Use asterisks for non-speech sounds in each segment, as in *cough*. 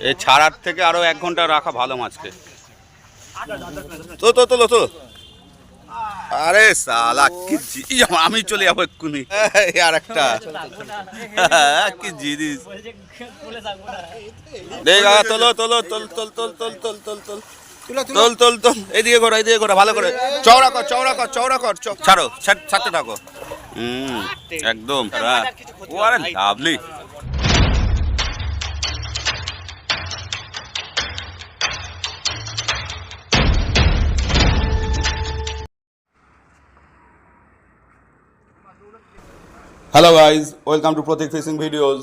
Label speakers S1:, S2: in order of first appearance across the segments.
S1: এই ছাড়ার থেকে আরও এক ঘণ্টা রাখা ভালো মাছকে। তো তো তো তো আরে সালা কি আমি চলে যাব এক্ষুনি। আর একটা। কি জিনিস। তোলো তোলো তোল তোল তোল তোল তোল তোল তোল। তোল তোল। তোল এদিকে করো এদিকে করো ভালো করে। চওড়া কর চওড়া কর চওড়া কর। ছাড়- ছাড়তে থাকো। হুম একদম। ও আরে lovely. Hello guys welcome to Pratik fishing videos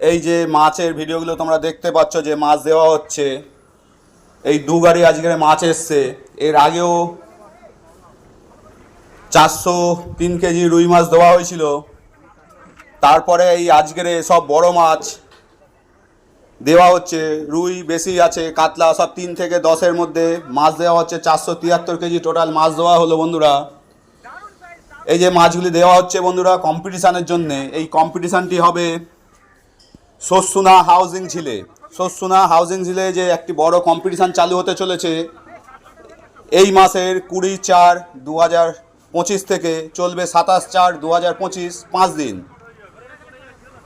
S1: এই যে মাছের ভিডিওগুলো তোমরা দেখতে পাচ্ছ যে মাছ দেওয়া হচ্ছে এই দু গাড়ি আজকের মাছ এসছে। এর আগেও চারশো তিন কেজি রুই মাছ দেওয়া হয়েছিল। তারপরে এই আজকের সব বড় মাছ দেওয়া হচ্ছে। রুই বেশি আছে, কাতলা সব তিন থেকে দশের মধ্যে মাছ দেওয়া হচ্ছে। চারশো তিয়াত্তর কেজি টোটাল মাছ দেওয়া হলো বন্ধুরা। এই যে মাছগুলি দেওয়া হচ্ছে বন্ধুরা কম্পিটিশানের জন্য। এই কম্পিটিশানটি হবে শস্যুনা হাউজিং ঝিলে। শস্যুনা হাউজিং ঝিলে যে একটি বড় কম্পিটিশান চালু হতে চলেছে। এই মাসের কুড়ি চার দু হাজার পঁচিশ থেকে চলবে সাতাশ চার দু হাজার পঁচিশ, পাঁচ দিন।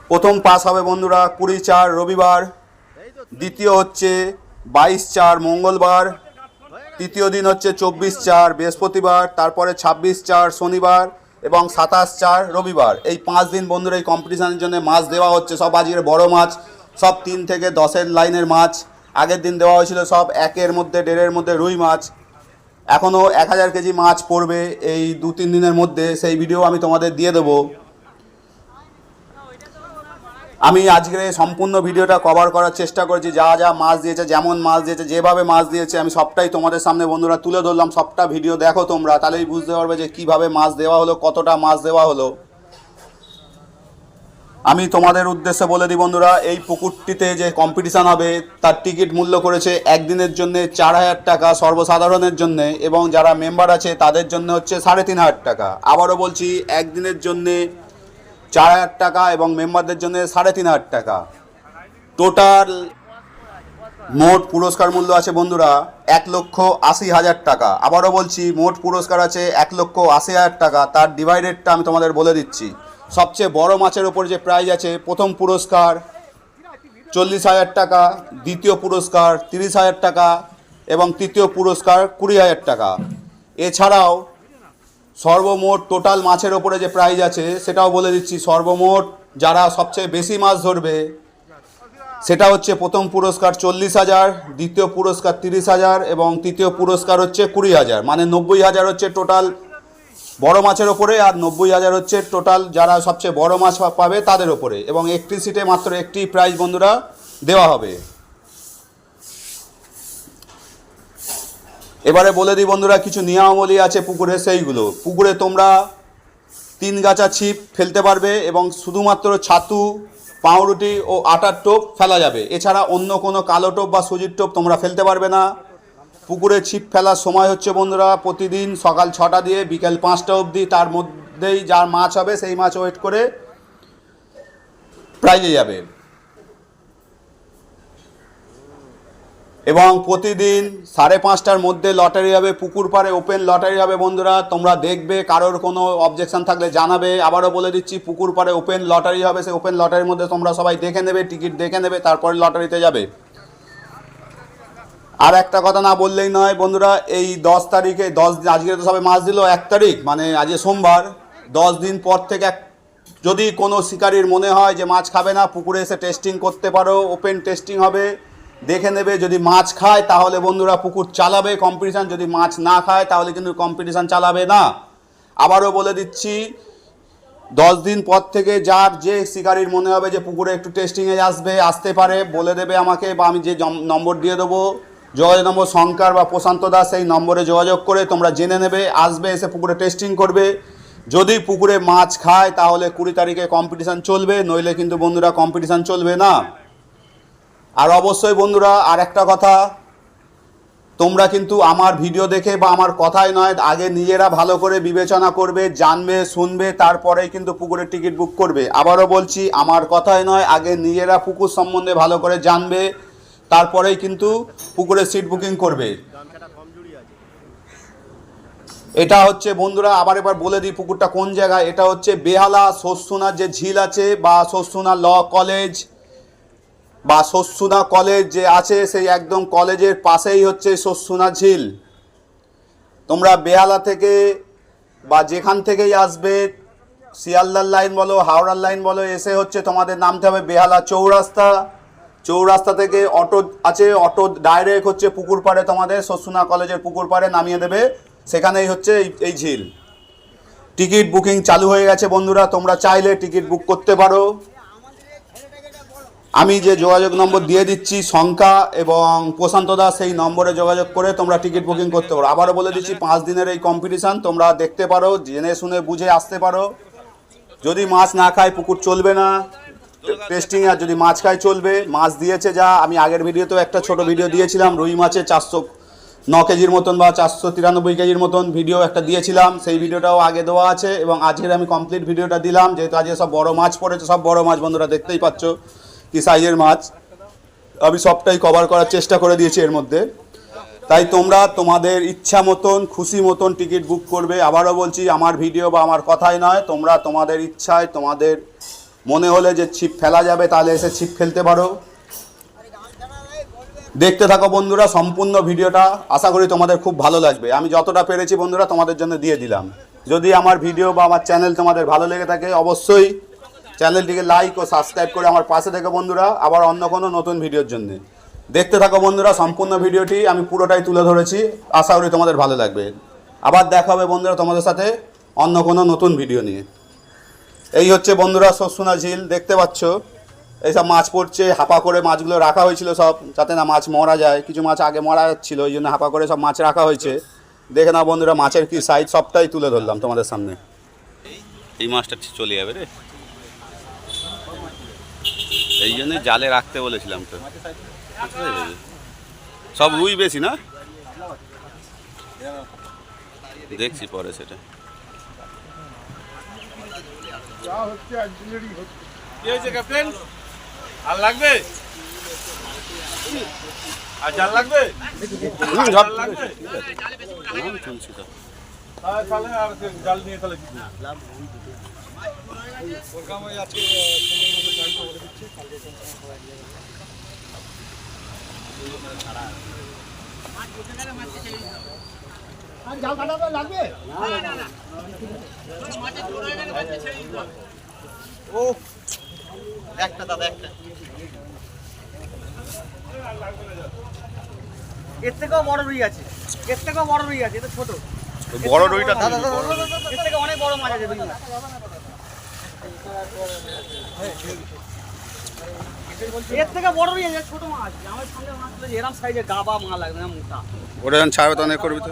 S1: প্রথম পাস হবে বন্ধুরা কুড়ি চার রবিবার, দ্বিতীয় হচ্ছে বাইশ চার মঙ্গলবার, তৃতীয় দিন হচ্ছে চব্বিশ চার বৃহস্পতিবার, তারপরে ছাব্বিশ চার শনিবার এবং সাতাশ চার রবিবার। এই পাঁচ দিন বন্ধুরা এই কম্পিটিশানের জন্য মাছ দেওয়া হচ্ছে, সব আজকের বড় মাছ, সব তিন থেকে দশের লাইনের মাছ। আগের দিন দেওয়া হয়েছিল সব একের মধ্যে, দেড়ের মধ্যে রুই মাছ। এখনও এক হাজার কেজি মাছ পড়বে এই দু তিন দিনের মধ্যে, সেই ভিডিও আমি তোমাদের দিয়ে দেবো। আমি আজকের সম্পূর্ণ ভিডিওটা কভার করার চেষ্টা করেছি, যা যা মাছ দিয়েছে, যেমন মাছ দিয়েছে, যেভাবে মাছ দিয়েছে, আমি সবটাই তোমাদের সামনে বন্ধুরা তুলে ধরলাম, সবটা ভিডিও দেখো তোমরা, তাহলেই বুঝতে পারবে যে কীভাবে মাছ দেওয়া হলো, কতটা মাছ দেওয়া হলো। আমি তোমাদের উদ্দেশ্যে বলে দিই বন্ধুরা, এই পুকুরটিতে যে কম্পিটিশান হবে, তার টিকিট মূল্য করেছে একদিনের জন্য চার হাজার টাকা সর্বসাধারণের জন্য এবং যারা মেম্বার আছে, তাদের জন্য হচ্ছে সাড়ে তিন হাজার টাকা। আবারও বলছি, একদিনের জন্যে চার হাজার টাকা এবং মেম্বারদের জন্য সাড়ে তিন হাজার টাকা। টোটাল মোট পুরস্কার মূল্য আছে বন্ধুরা, এক লক্ষ আশি হাজার টাকা। আবারও বলছি, মোট পুরস্কার আছে এক লক্ষ আশি হাজার টাকা। তার ডিভাইডেডটা আমি তোমাদের বলে দিচ্ছি। সবচেয়ে বড় মাছের ওপর যে প্রাইজ আছে, প্রথম পুরস্কার, চল্লিশ হাজার টাকা, দ্বিতীয় পুরস্কার, তিরিশ হাজার টাকা এবং তৃতীয় পুরস্কার কুড়ি হাজার টাকা। এছাড়াও সর্বমোট টোটাল মাছের ওপরে যে প্রাইজ আছে, সেটাও বলে দিচ্ছি, সর্বমোট যারা সবচেয়ে বেশি মাছ ধরবে, সেটা হচ্ছে প্রথম পুরস্কার চল্লিশ হাজার, দ্বিতীয় পুরস্কার তিরিশ হাজার এবং তৃতীয় পুরস্কার হচ্ছে কুড়ি হাজার। মানে নব্বই হাজার হচ্ছে টোটাল বড় মাছের ওপরে আর নব্বই হাজার হচ্ছে টোটাল যারা সবচেয়ে বড় মাছ পাবে তাদের ওপরে। এবং একটি সিটে মাত্র একটি প্রাইজ বন্ধুরা দেওয়া হবে। এবারে বলে দিই বন্ধুরা, কিছু নিয়মাবলী আছে পুকুরে, সেইগুলো। পুকুরে তোমরা তিন গাছা ছিপ ফেলতে পারবে এবং শুধুমাত্র ছাতু, পাউরুটি ও আটার টোপ ফেলা যাবে। এছাড়া অন্য কোনো কালো টোপ বা সুজির টোপ তোমরা ফেলতে পারবে না। পুকুরে ছিপ ফেলার সময় হচ্ছে বন্ধুরা, প্রতিদিন সকাল ছটা দিয়ে বিকেল পাঁচটা অবধি তার মধ্যেই যার মাছ হবে সেই মাছ ওয়েট করে প্রাইজে যাবে। এবং প্রতিদিন সাড়ে পাঁচটার মধ্যে লটারি হবে, পুকুর পাড়ে ওপেন লটারি হবে বন্ধুরা। তোমরা দেখবে, কারোর কোনো অবজেকশন থাকলে জানাবে। আবারও বলে দিচ্ছি, পুকুর পাড়ে ওপেন লটারি হবে, সেই ওপেন লটারির মধ্যে তোমরা সবাই দেখে নেবে, টিকিট দেখে নেবে, তারপরে লটারিতে যাবে। আর একটা কথা না বললেই নয়, বন্ধুরা, এই দশ তারিখে, দশ দিন, আজকে তো সবাই মাস দিল, এক তারিখ মানে আজকে সোমবার, দশ দিন পর থেকে এক যদি কোনো শিকারীর মনে হয় যে মাছ খাবে না, পুকুরে এসে টেস্টিং করতে পারো ওপেন টেস্টিং হবে, দেখে নেবে, যদি মাছ খায়, তাহলে বন্ধুরা পুকুর চালাবে কম্পিটিশান যদি মাছ না খায়, তাহলে কিন্তু কম্পিটিশান চালাবে না। আবারও বলে দিচ্ছি, দশ দিন পর থেকে যার যে শিকারীর মনে হবে যে পুকুরে একটু টেস্টিংয়ে আসবে, আসতে পারে, বলে দেবে আমাকে, বা আমি যে নম্বর দিয়ে দেবো যোগাযোগ নম্বর শঙ্কর বা প্রশান্ত দাস এই নম্বরে যোগাযোগ করে তোমরা জেনে নেবে, আসবে, এসে পুকুরে টেস্টিং করবে। যদি পুকুরে মাছ খায়, তাহলে কুড়ি তারিখে কম্পিটিশান চলবে, নইলে কিন্তু বন্ধুরা কম্পিটিশান চলবে না। আর অবশ্যই বন্ধুরা আর একটা কথা, তোমরা কিন্তু আমার ভিডিও দেখে বা আমার কথাই নয়, আগে নিজেরা ভালো করে বিবেচনা করবে, জানবে, শুনবে, তারপরেই কিন্তু পুকুরের টিকিট বুক করবে। আবারও বলছি, আমার কথাই নয়, আগে নিজেরা পুকুর সম্বন্ধে ভালো করে জানবে তারপরেই কিন্তু পুকুরের সিট বুকিং করবে। এটা হচ্ছে বন্ধুরা, আবার এবার বলে দিই পুকুরটা কোন জায়গায়। এটা হচ্ছে বেহালা শস্যুনার যে ঝিল আছে বা শস্যুনা ল কলেজ বা শস্যুনা কলেজ যে আছে, সেই একদম কলেজের পাশেই হচ্ছে শস্যুনা ঝিল। তোমরা বেহালা থেকে বা যেখান থেকেই আসবে, শিয়ালদার লাইন বলো, হাওড়ার লাইন বলো, এসে হচ্ছে তোমাদের নামতে হবে বেহালা চৌরাস্তা। চৌরাস্তা থেকে অটো আছে, অটো ডাইরেক্ট হচ্ছে পুকুর পাড়ে তোমাদের শস্যুনা কলেজের পুকুর পাড়ে নামিয়ে দেবে। সেখানেই হচ্ছে এই- ঝিল। টিকিট বুকিং চালু হয়ে গেছে বন্ধুরা, তোমরা চাইলে টিকিট বুক করতে পারো। আমি যে যোগাযোগ নম্বর দিয়ে দিচ্ছি সংখ্যা এবং প্রশান্ত দাস সেই নম্বরে যোগাযোগ করে তোমরা টিকিট বুকিং করতে পারো। আবারও বলে দিচ্ছি, পাঁচ দিনের এই কম্পিটিশান তোমরা দেখতে পারো, জেনে শুনে বুঝে আসতে পারো। যদি মাছ না খায়, পুকুর চলবে না। টেস্টিং আর যদি মাছ খায় চলবে, মাছ দিয়েছে যা, আমি আগের ভিডিওতেও একটা ছোট ভিডিও দিয়েছিলাম, রুই মাছে চারশো ন কেজির মতন বা চারশো তিরানব্বই কেজির মতন ভিডিও একটা দিয়েছিলাম, সেই ভিডিওটাও আগে দেওয়া আছে এবং আজকের আমি কমপ্লিট ভিডিওটা দিলাম, যেহেতু আজকে সব বড় মাছ পড়েছে, সব বড় মাছ বন্ধুরা দেখতেই পাচ্ছ কি সাইজের মাছ। আমি সবটাই কভার করার চেষ্টা করে দিয়েছি এর মধ্যে। তাই তোমরা তোমাদের ইচ্ছা মতন, খুশি মতন টিকিট বুক করবে। আবারও বলছি, আমার ভিডিও বা আমার কথাই নয়, তোমরা তোমাদের ইচ্ছায়, তোমাদের মনে হলে যে ছিপ ফেলা যাবে, তাহলে এসে ছিপ ফেলতে পারো। দেখতে থাকো বন্ধুরা সম্পূর্ণ ভিডিওটা। আশা করি তোমাদের খুব ভালো লাগবে। আমি যতটা পেরেছি বন্ধুরা তোমাদের জন্য দিয়ে দিলাম। যদি আমার ভিডিও বা আমার চ্যানেল তোমাদের ভালো লেগে থাকে, অবশ্যই চ্যানেলটিকে লাইক ও সাবস্ক্রাইব করে আমার পাশে থেকে বন্ধুরা, আবার অন্য কোনো নতুন ভিডিওর জন্য। দেখতে থাকো বন্ধুরা সম্পূর্ণ ভিডিওটি, আমি পুরোটাই তুলে ধরেছি। আশা করি তোমাদের ভালো লাগবে। আবার দেখা হবে বন্ধুরা তোমাদের সাথে অন্য কোনো নতুন ভিডিও নিয়ে। এই হচ্ছে বন্ধুরা শস্যনা ঝিল, দেখতে পাচ্ছ? এইসব মাছ পড়ছে, হাপা করে মাছগুলো রাখা হয়েছিল সব, যাতে না মাছ মরা যায়। কিছু মাছ আগে মরা যাচ্ছিল ওই জন্য হাপা করে সব মাছ রাখা হয়েছে। দেখে না বন্ধুরা, মাছের কি সাইজ সবটাই তুলে ধরলাম তোমাদের সামনে। এই মাছটা চলে যাবে রে। এই জন্যই জালে রাখতে বলেছিলাম তো। সব রুই বেশি না? দেখছি পরে সেটা।
S2: কি হয়েছে ক্যাপ্টেন আর লাগবে? আর জাল লাগবে?
S1: হুম,
S2: জাল লাগবে?
S1: হুম,
S2: তাহলে আর জাল নিয়ে তাহলে কি করব?
S3: জাল কাটা লাগবে?
S4: একটা দাদা একটা। এর থেকেও বড় রুই আছে। এর থেকেও বড় রুই আছে এটা ছোট।
S1: বড় রুইটা
S4: দাদা এর থেকে অনেক বড় মাছ আছে রুই এর থেকে বড় রুই আছে ছোট মাছ। আমার সামনে মাছ এরকম সাইজের গাবা মা লাগবে না মোটা।
S1: ওটা যখন ছাড়বে তখন করবি তো।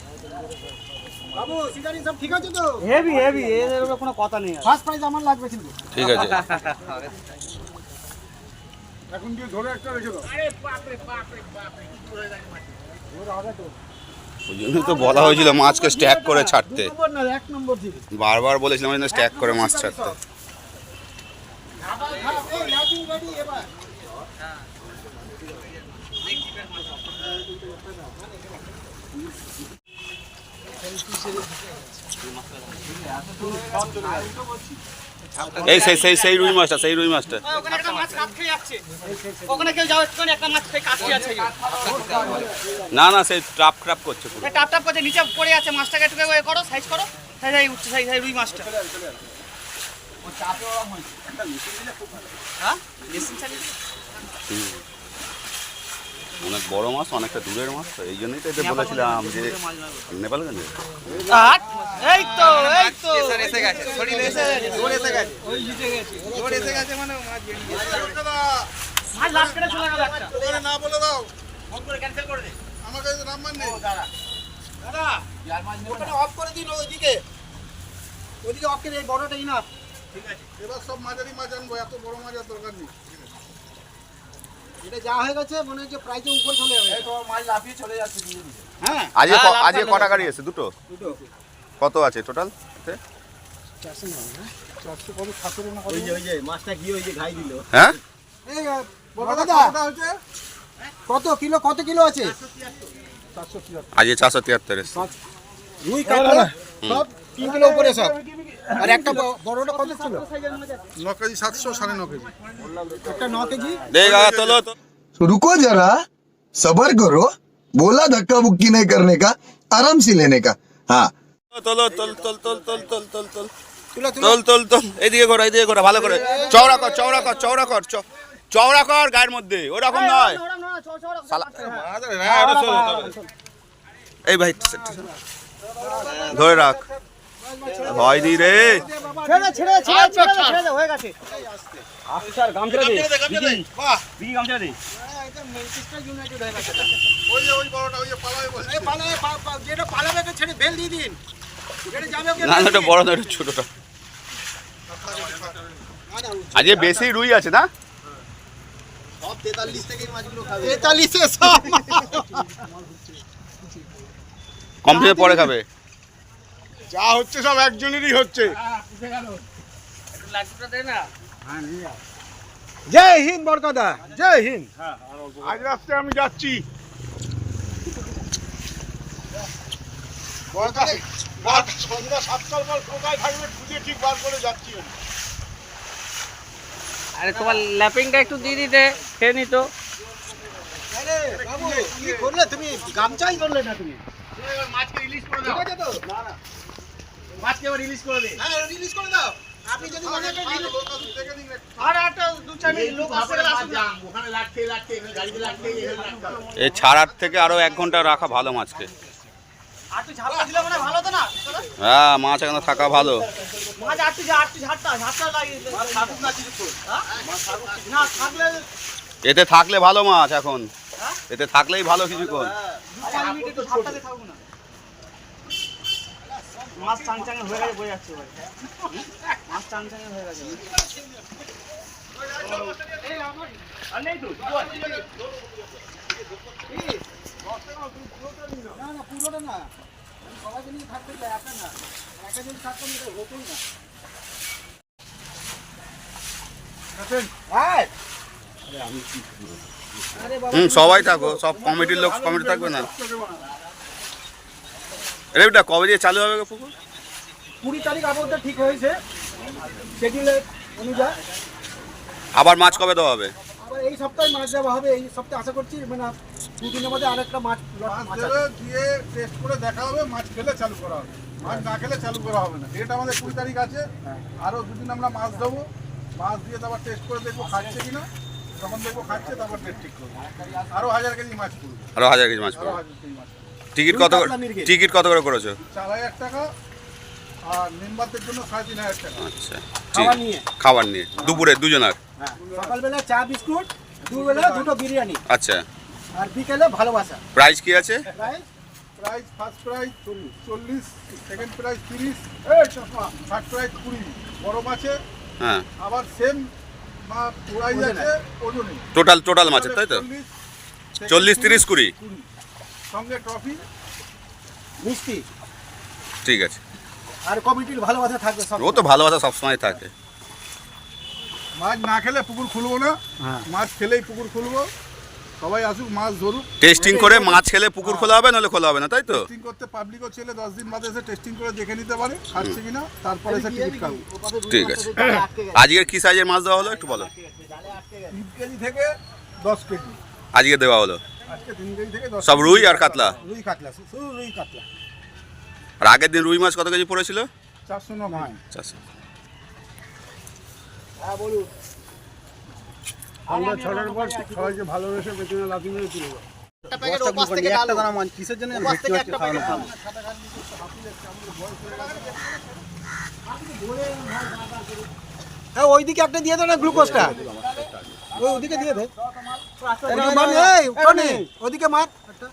S3: বাবু সিজারিং সব ঠিক আছে তো?
S4: হেভি হেভি এর কোনো কথা নেই আর।
S3: ফার্স্ট প্রাইজ আমার লাগবে কিন্তু।
S1: ঠিক আছে।
S3: এখন দিয়ে ধরে একটা রেখে দাও।
S1: ওই জন্য তো বলা হয়েছিল মাছকে স্ট্যাক করে ছাড়তে। বারবার বলেছিলাম ওই জন্য স্ট্যাক করে মাছ ছাড়তে।
S3: এবার।
S1: এই সেই সেই সেই রুই মাছটা সেই রুই মাছটা।
S4: ওখানে একটা মাছ কাট খেয়ে যাচ্ছে। ওখানে কেউ যাও একটুখানি একটা মাছ খেয়ে কাট আছে
S1: না না সেই ট্রাপ ট্রাপ করছে পুরো।
S4: টাপ টাপ করছে নিচে পড়ে আছে মাছটাকে একটু এ করো সাইজ করো। সাইজ সাইজ উঠছে সাইজ সাইজ রুই মাছটা। হ্যাঁ? মেশিন চালিয়ে
S1: অনেক বড় মাছ অনেকটা দূরের মাছ তো এই জন্যই তো এদের বলেছিলাম যে নেপালগঞ্জে
S4: এই তো এই তো।
S5: এসে গেছে এসে গেছে জোর এসে গেছে। জোর এসে গেছে মানে মাছ
S4: মাছ চলে গেল একটা।
S3: না বলে দাও।
S4: ফোন করে ক্যান্সেল করে দে।
S3: আমার কাছে নাম্বার নেই।
S5: ওখানে অফ করে দিন ওইদিকে ওইদিকে অফ করে এই বড়টা ইনাফ
S3: এবার সব মাঝারি মাছ আনব এত বড় মাছ আর দরকার নেই।
S5: এটা যা হয়ে গেছে মনে হচ্ছে প্রাইজের উপর চলে যাবে। তোমার মাছ লাফিয়ে চলে যাচ্ছে হ্যাঁ।
S1: আজকে আজকে কটা গাড়ি আছে দুটো?
S5: দুটো।
S1: কত আছে টোটাল
S5: ওই যে ওই যে মাছটা গিয়ে ওই যে ঘাই দিল।
S1: হ্যাঁ?
S5: এই বড়
S3: বড়টা
S5: দাদা।
S3: কতটা হচ্ছে
S5: কত কিলো কত কিলো আছে?
S1: আজকে চারশো তিয়াত্তর
S5: রুই কাতলা সব তিন কিলো উপরে সব। আর একটা ব- বড়টা কত ছিল
S3: ন কেজি সাতশো সাড়ে ন কেজি
S5: একটা ন কেজি
S1: দেখ কাকা তোলো তো
S6: तो रुको जरा सबर करो बोला धक्का बुक्की नहीं करने का आराम से लेने का हाँ
S1: তোলো তোল তোল তোল তোল তোল তোল তোল
S5: তুলো তুলো
S1: তোল তোল তোল এইদিকে ঘোরা এইদিকে ঘোরা ভালো করে চওড়া কর চওড়া কর চওড়া কর চ- চওড়া কর গায়ের মধ্যে ওরকম নয় শালা এই ভাই ধরে রাখ হয়নি রে।
S4: ছেড়ে দে, ছেড়ে দে, ছেড়ে দে, ছেড়ে দে, ছেড়ে দে, হয়ে গেছে। আচ্ছা গামছা দে। বিড়ি গামছা দে।
S3: ওই যে ওই বড়টা ওই যে পালাবে বলছে
S5: এই পালাবে, পা- পা- যেটা পালাবে ওকে ছেড়ে বেল দিয়ে দিন। যেটা যাবে
S1: না
S5: বেল
S1: বড় না ওটা ছোটটা। আজকে বেশি রুই আছে না?
S5: তেতাল্লিশে সব
S1: কম থেকে পরে খাবে।
S3: যা হচ্ছে সব একজনেরই হচ্ছে।
S4: লাড্ডুটা দে না
S5: জয় হিন্দ বরকদা জয় হিন্দ।
S3: আজ রাস্তায় আমি যাচ্ছি। সন্ধ্যা সাতটার পর কোথায় থাকবে খুঁজে ঠিক বার করে যাচ্ছি
S4: আরে তোমার ল্যাপিংটা একটু দিয়ে দিতে খেয়ে নিত।
S5: আরে বাবু কি করলে তুমি? গামছাই করলে না তুমি?
S3: মাছকে রিলিজ করে
S5: ঠিক আছে তো?
S3: মাছকে এবার রিলিজ করে দে।
S5: হ্যাঁ রিলিজ করে দাও। আপনি যদি মনে করেন। আর একটা। দু চার মিনিট লোক আসুন
S3: ওখানে লাগতে লাগতে গাড়িতে লাগতে
S1: এই ছাড়ার থেকে আরও এক ঘণ্টা রাখা ভালো মাছকে।
S4: আর তুই ঝাপটা দিলে মানে ভালো তো না?
S1: হ্যাঁ মাছ এখানে থাকা ভালো।
S4: মাছ আর তুই আর তুই ঝাপটা ঝাপটা লাগিয়ে দে। হ্যাঁ? না থাকলে
S1: এতে থাকলে ভালো মাছ এখন। এতে থাকলেই ভালো কিছুক্ষণ
S4: দু চার মিনিট একটু ঝাপটা দিয়ে থাকুক না মাছ চাং চাঙে হয়ে গেছে বোঝা যাচ্ছে ভাই। মাছ চাং চাঙে হয়ে গেছে।
S5: না
S1: সবাই থাকো, সব কমিটির লোক কমিটি থাকবে না। রেবিটা কবে দিয়ে চালু হবে গো পুকুর?
S5: কুড়ি তারিখ আবদ্ধ ঠিক হয়েছে শিডিউলের অনুযায়ী।
S1: আবার মাছ কবে দেওয়া হবে?
S5: আবার এই সপ্তাহে মাছ দেওয়া হবে এই সপ্তাহে আশা করছি মানে দুদিনের মধ্যে আরেকটা মাছ
S3: মাছ
S5: মাছ
S3: দিয়ে টেস্ট করে দেখা হবে মাছ খেলে চালু করা হবে। মাছ না খেলে চালু করা হবে না। ডেট আমাদের কুড়ি তারিখ আছে আরও দুদিন আমরা মাছ দেবো। মাছ দিয়ে তারপর টেস্ট করে দেখব খাচ্ছে কিনা। যখন দেখব খাচ্ছে তারপর ডেট ঠিক করব। আরও হাজার কেজি মাছ করব
S1: আরও হাজার কেজি মাছ
S3: আরও
S1: পড়বে।
S3: হাজার কেজি মাছ
S1: টিকিট কত করে- টিকিট কত করে করেছ?
S3: চার হাজার টাকা আর মেম্বারদের জন্য সাড়ে তিন হাজার টাকা।
S1: আচ্ছা
S5: খাবার নিয়ে।
S1: খাবার নিয়ে। দুপুরে দুজনার?
S5: হ্যাঁ সকালবেলা চা বিস্কুট দুবেলা দুটো বিরিয়ানি।
S1: আচ্ছা।
S5: আর বিকেলে ভালোবাসা।
S1: প্রাইস কি আছে?
S5: প্রাইস?
S3: প্রাইস ফার্স্ট প্রাইস চল্লিশ চল্লিশ সেকেন্ড প্রাইস তিরিশ থার্ড প্রাইস কুড়ি বড় মাছে
S1: হ্যাঁ।
S3: আবার সেম
S1: টোটাল টোটাল মাছের তাই তো?
S3: চল্লিশ,
S1: তিরিশ কুড়ি।
S3: সঙ্গে ট্রফি
S5: মিষ্টি।
S1: ঠিক আছে।
S5: আর কমিটির ভালোবাসা থাকবে সব
S1: ও তো ভালোবাসা সবসময় থাকে।
S3: মাছ না খেলে পুকুর খুলবো না। মাছ খেলেই পুকুর খুলবো। সবাই আসুক মাছ ধরুক।
S1: টেস্টিং করে মাছ খেলে পুকুর খোলা হবে নাহলে খোলা হবে না তাই তো?
S3: টেস্টিং করতে পাবলিকও ছেলে দশ দিন বাদে এসে টেস্টিং করে দেখে নিতে পারে খাচ্ছে কিনা তারপরে এসে টিকিট কাটবে
S1: ঠিক আছে। আজকের কি সাইজের মাছ দেওয়া হলো একটু বলো?
S3: তিন কেজি থেকে দশ কেজি।
S1: আজকে দেওয়া হলো।
S3: আজকে তিন কেজি থেকে দশ
S1: সব রুই আর কাতলা?
S5: রুই কাতলা শুধু রুই কাতলা।
S1: আর আগের দিন রুই মাছ কত কেজি পড়েছিল?
S3: চারশো নয়।
S1: চারশো।
S5: হ্যাঁ বলুন।
S3: আমরা ছটার পর সবাইকে ভালোবেসে পেছনে লাথি মেরে
S4: কিসের জন্য
S5: হ্যাঁ ওইদিকে একটা দিয়ে দে না গ্লুকোজটা। ওই ওদিকে দিয়ে দে। ওদিকে মার এই টনি ওদিকে মার। একটা।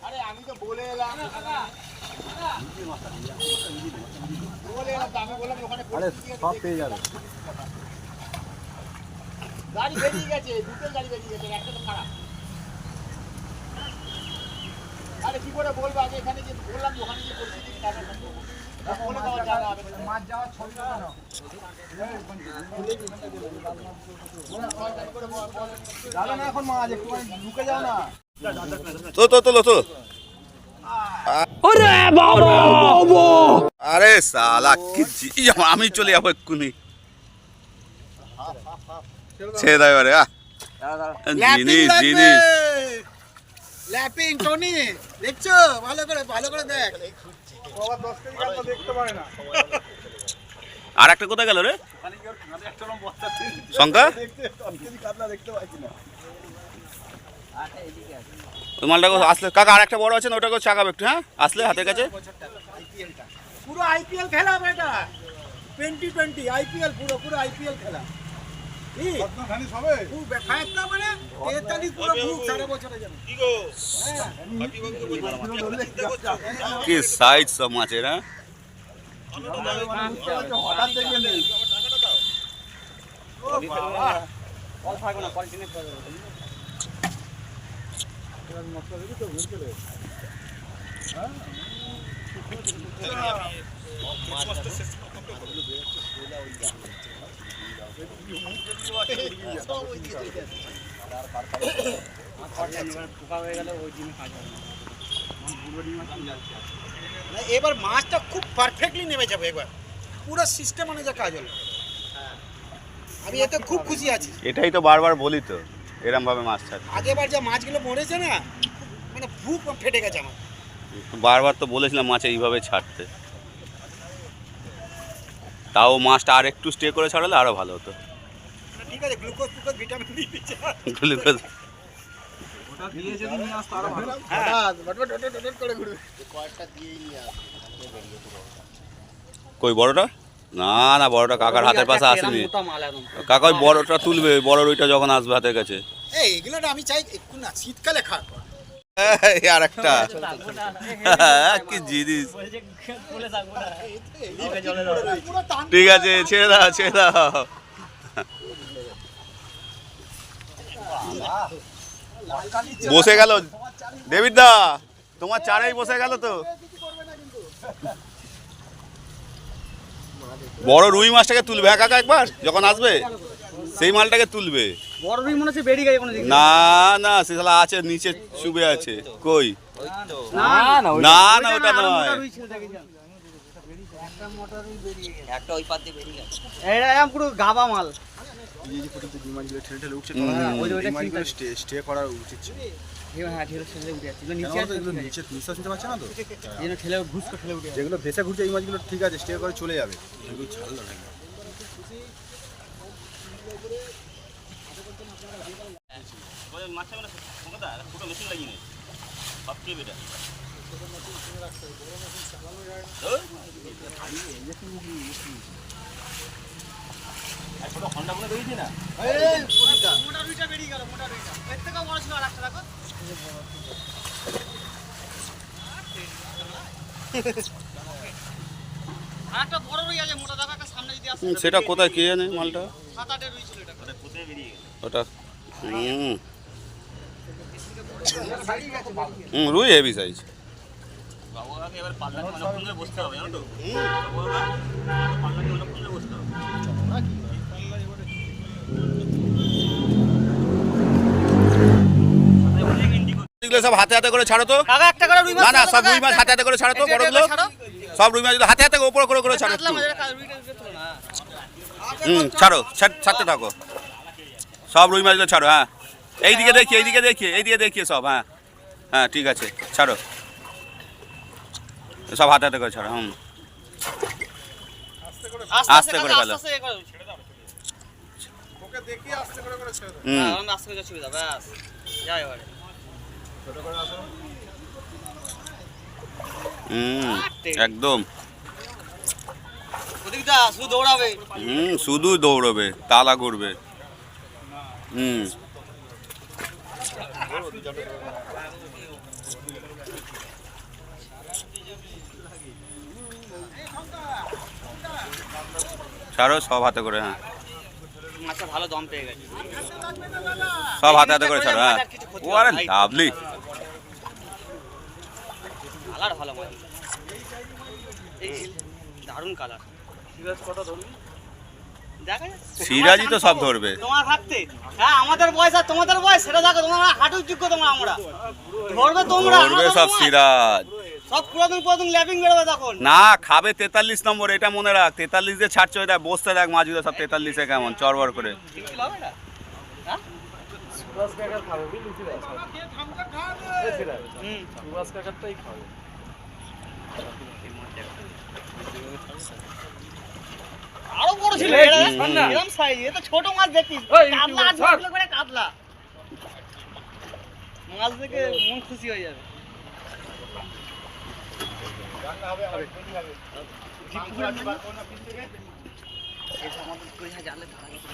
S4: আরে সব পেয়ে যাবে।
S5: গাড়ি বেরিয়ে গেছে দুটো গাড়ি বেরিয়ে গেছে একটা তো খারাপ। আরে কি করে বলব? আগে এখানে যে বললাম ওখানে যে পরিস্থিতি
S1: আরে সালা কি আমি চলে যাব এক্ষুনি। ছেড়ে দেয় এবারে জিনিস জিনিস।
S5: ল্যাপিং টনি দেখছ? ভালো করে ভালো করে দেখ।
S1: আর একটা কোথায় গেল রে? শঙ্কা? ওই মালটা আসলে কাকা আর একটা বড় আছে না ওটাকে চাকাবে একটু হ্যাঁ? আসলে হাতের কাছে?
S5: পুরো আইপিএল খেলা বেটা। টোয়েন্টি টোয়েন্টি আইপিএল পুরো পুরো আইপিএল খেলা। কি মানে
S1: সাইজ সব মাছের হ্যাঁ
S4: কল
S5: এবার মাছটা খুব পারফেক্টলি নেমে যাবে এবার। পুরো সিস্টেম অনুযায়ী কাজ হলো। আমি এতে খুব খুশি আছি।
S1: এটাই তো বারবার বলি তো এরম ভাবে মাছ ছাড়
S5: আগেবার যে মাছগুলো মরেছে না মানে ভুক ফেটে গেছে আমার।
S1: বারবার তো বলেছিলাম মাছ এইভাবে ছাড়তে। তাও মাছটা আর একটু স্টে করে ছাড়ালে আরও ভালো হতো।
S5: ঠিক আছে গ্লুকোজ ভিটামিন
S1: গ্লুকোজ
S5: হ্যাঁ।
S1: কই বড়টা? না না বড়টা কাকার হাতের পাশে আসেনি। কাকা ওই বড়টা তুলবে বড় ওইটা যখন আসবে হাতের কাছে।
S5: এই এগুলো আমি চাই একটু না শীতকালে খা
S1: এই *laughs* আর একটা কি জিনিস। ঠিক আছে, ছেড়ে দাও ছেড়ে দাও। বসে গেল। দেবির দা, তোমার চারেই বসে গেল তো। বড় রুই মাছটাকে তুলবে হ্যাঁ কাকা, একবার? যখন আসবে, সেই মালটাকে তুলবে।
S4: বড় মনে হচ্ছে কোনো দিকে।
S1: না না সে শালা আছে নিচে চুবে আছে। কই?
S4: না না
S1: না না ওটা নয়।
S4: এটা একদম পুরো গাবা মাল।
S1: হুম,
S4: ওই যে ঠেলে ঠেলে উঠে যাচ্ছে। এগুলো নিচে আছে
S7: এগুলো নিচে নিঃশ্বাস নিতে পারছে না তো?
S4: এই ঠেলে ঘুষ করে ঠেলে উঠে যাচ্ছে।
S7: যেগুলো ভেসে ঘুরছে এই মাছগুলো ঠিক আছে স্টে করে চলে যাবে। ছাড়লো না
S5: মোটা রুইটা বেরিয়ে গেল মোটা রুইটা এর থেকেও বড় ছিল আর একটা দেখো আর একটা বড় রুই আছে মোটা দেখো একটা সামনে যদি আসে
S1: হুম, সেটা কোথায় কে জানে মালটা ওটা হুম। হুম রুই হেভি সাইজ সব হাতে হাতে করে ছাড়ো তো।
S5: একটা করে রুই
S1: না না সব রুই মাছ হাতে হাতে করে ছাড়ো তো
S5: এটা- এটা
S1: বড়গুলো সব রুই মাছ হাতে হাতে উপর করে করে হুম ছাড়- ছাড়তে থাকো। সব রুই মাছগুলো ছাড়ো হ্যাঁ। এইদিকে দেখি এইদিকে দেখি এইদিকে দেখি সব হ্যাঁ। হ্যাঁ ঠিক আছে ছাড়ো। সব হাতে হাতে করে ছাড়ো হুম। আস্তে করে ফেলো।
S3: দেবে
S1: হুম।
S4: হ্যাঁ,
S1: হুম একদম।
S4: শুধু দৌড়াবে।
S1: হুম শুধু দৌড়বে তালা করবে হুম। ছাড়ো সব হাতে করে হ্যাঁ।
S4: মাছটা ভালো দম পেয়ে গেছে।
S1: সব হাতে হাতে করে ছাড়ো হ্যাঁ। ও আরে লাভলি।
S4: কালার ভালো মাছ এই দারুণ কালার দেখা যাচ্ছে
S1: সিরাজি তো সব ধরবে।
S4: তোমার থাকতে। হ্যাঁ আমাদের বয়স আর তোমাদের বয়স সেটা দেখো তোমরা হাঁটুর যোগ্য তোমরা আমরা। ধরবে তোমরা
S1: ধরবে সব সিরাজ।
S4: সব পুরাতন পুরাতন ল্যাপিং বেরোবে তখন।
S1: না খাবে তেতাল্লিশ নম্বর এটা মনে রাখ। তেতাল্লিশ দিয়ে ছাড়ছে ওইটা বসতে দেখ মাঝুরে সব তেতাল্লিশে কেমন চরবর করে।
S4: হ্যাঁ? হুম। আরও বড় ছিল এরা এরম সাইজ এটা ছোট মাছ দেখিস। কাতলা আজ বললে করে কাতলা। মাছ দেখে মন খুশি হয়ে যাবে।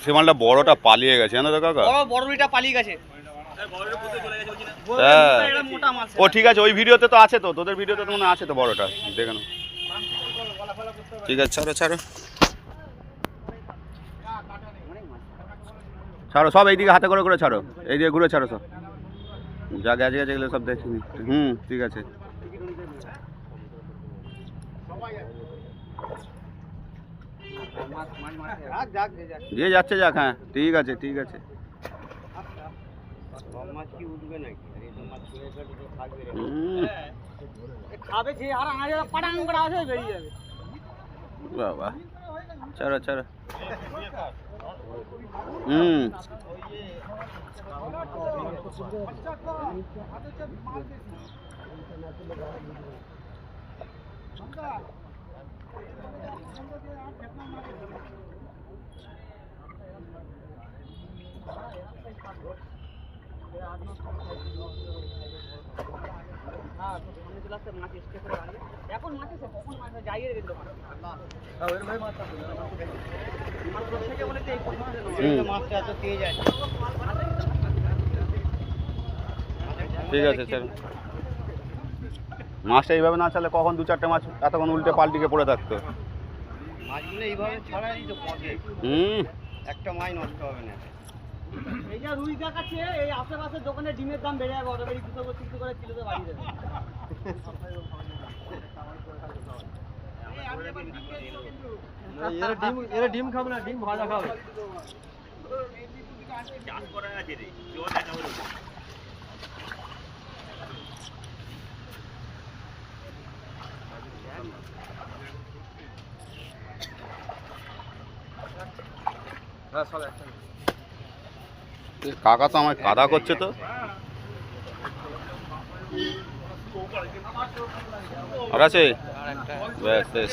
S1: সে মালটা বড়টা পালিয়ে গেছে জানো তো কাকা?
S4: বড় বড় রুইটা পালিয়ে গেছে।
S1: হ্যাঁ।
S4: মোটা
S1: ও ঠিক আছে ওই ভিডিওতে তো আছে তো তোদের ভিডিওতে তো মনে আছে তো বড়টা। দেখে ঠিক আছে ছাড়ো ছাড়ো। ছাড়ো, সব এইদিকে হাতে করে করে ছাড়ো। এইদিকে ঘুরে ছাড়ো সব। যা গেছে গেছে এগুলো সব দেখি হুম, ঠিক আছে। যে যাচ্ছে যাক হ্যাঁ ঠিক আছে ঠিক আছে।
S4: বাবা কি উঠবে
S1: হুম,
S4: খাবে যে এখন মাছ কখন মাছ। মাছটা এত তেজ আছে
S1: ঠিক আছে চলো মাছটা এইভাবে না চালে কখন দু চারটে মাছ এতক্ষণ উল্টে পাল্টিকে পড়ে থাকতো?
S4: মাছগুলো এইভাবে ছাড়াই তো
S1: হুম।
S4: একটা মাছ নষ্ট হবে না। এই যে রুই দেখাচ্ছে এই আশেপাশের দোকানে ডিমের দাম বেড়ে যাবে অটোমেটিক দুশো তিনশো করে কিলোতে বাড়িয়ে দেবে।
S5: এরা ডিম খাবে না ডিম ভাজা খাবে।
S1: কাকা তো আমায় কাদা করছে তো। আর আছে ব্যাস। বেশ